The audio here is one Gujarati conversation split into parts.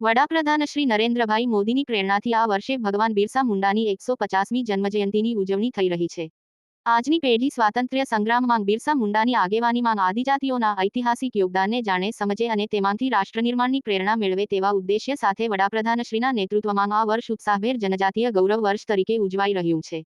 વડાપ્રધાન શ્રી નરેન્દ્રભાઈ મોદીની પ્રેરણાથી આ વર્ષે ભગવાન બિરસા મુંડાની એકસો પચાસમી જન્મજયંતિની ઉજવણી થઈ રહી છે. આજની પેઢી સ્વાતંત્ર્ય સંગ્રામમાં બિરસા મુંડાની આગેવાનીમાં આદિજાતિઓના ઐતિહાસિક યોગદાનને જાણે સમજે અને તેમાંથી રાષ્ટ્રનિર્માણની પ્રેરણા મેળવે તેવા ઉદ્દેશ્ય સાથે વડાપ્રધાનશ્રીના નેતૃત્વમાં આ વર્ષ ઉત્સાહભેર જનજાતીય ગૌરવ વર્ષ તરીકે ઉજવાઈ રહ્યું છે.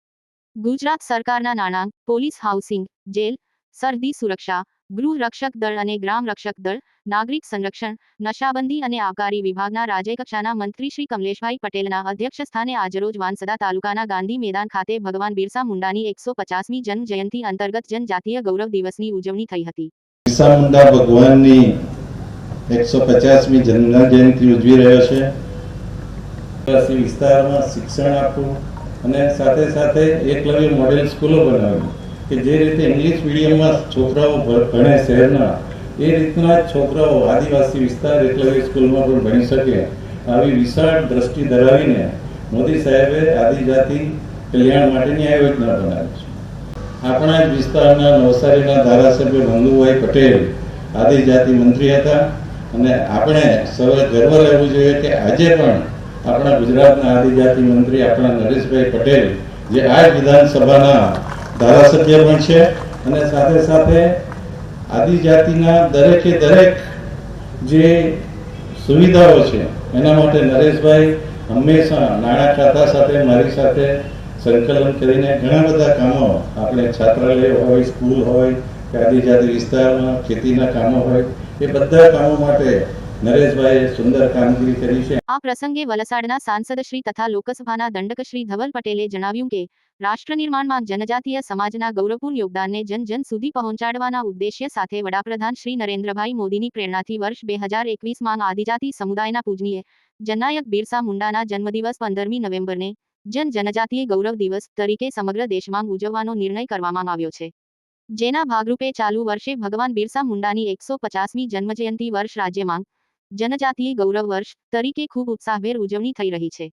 ગુજરાત સરકારના નાણાં, પોલીસ હાઉસિંગ, જેલ સરહદી સુરક્ષા ગૃહ રક્ષક દળ અને ગ્રામ રક્ષક દળ, નાગરિક સંરક્ષણ, નશાબંધી અને આબકારી વિભાગના રાજ્યકક્ષાના મંત્રી શ્રી કમલેશભાઈ પટેલના અધ્યક્ષસ્થાને આજરોજ વાંસદા તાલુકાના ગાંધી મેદાન ખાતે ભગવાન બિરસા મુંડાની એકસો પચાસમી જન્મ જયંતિ અંતર્ગત જનજાતીય ગૌરવ દિવસની ઉજવણી થઈ હતી. બિરસા મુંડા ભગવાનની એકસો પચાસમી જન્મ ઉજવી રહ્યો છે. વિસ્તારમાં શિક્ષણ આપવું અને સાથે સાથે એકલવ્ય મોડેલ સ્કૂલો બનાવવી. કે જે રીતે ઇંગ્લિશ મીડિયમમાં છોકરાઓ ભણે શહેરના, એ રીતના છોકરાઓ આદિવાસી વિસ્તાર એટલે સ્કૂલમાં પણ ભણી શકે. આવી વિશાળ દ્રષ્ટિ ધરાવીને મોદી સાહેબે આદિજાતિ કલ્યાણ માટેની આ યોજના બનાવી છે. આપણા જ વિસ્તારના નવસારીના ધારાસભ્ય ભંગુભાઈ પટેલ આદિજાતિ મંત્રી હતા અને આપણે સૌએ ગર્વ રહેવું જોઈએ કે આજે પણ આપણા ગુજરાતના આદિજાતિ મંત્રી આપણા નરેશભાઈ પટેલ જે આ જ વિધાનસભાના ધારાસભ્ય પણ છે અને સાથે સાથે આદિજાતિના દરેકે દરેક જે સુવિધાઓ છે, એના માટે નરેશભાઈ હંમેશા નાણાં ખાતા સાથે, મારી સાથે સંકલન કરીને ઘણા બધા કામો આપણે છાત્રાલય હોય, સ્કૂલ હોય કે આદિજાતિ વિસ્તારમાં ખેતીના કામો હોય, એ બધા કામો માટે આ પ્રસંગે વલસાડના સાંસદ શ્રી તથા લોકસભાના દંડક શ્રી ધવલ પટેલે જણાવ્યું કે રાષ્ટ્ર નિર્માણમાં જનજાતીય સમાજના ગૌરવપૂર્ણ યોગદાનને જન જન સુધી પહોંચાડવાના ઉદ્દેશ્ય સાથે વડાપ્રધાન શ્રી નરેન્દ્રભાઈ મોદીની પ્રેરણાથી વર્ષ બે હજાર આદિજાતિ સમુદાયના પૂજનીય જનનાયક બિરસા મુંડાના જન્મદિવસ પંદરમી નવેમ્બરને જન જનજાતીય ગૌરવ દિવસ તરીકે સમગ્ર દેશમાં ઉજવવાનો નિર્ણય કરવામાં આવ્યો છે. જેના ભાગરૂપે ચાલુ વર્ષે ભગવાન બિરસા મુંડાની એકસો પચાસમી જન્મજયંતિ વર્ષ રાજ્યમાં જનજાતીય ગૌરવ વર્ષ તરીકે ખૂબ ઉત્સાહભેર ઉજવણી થઈ રહી છે.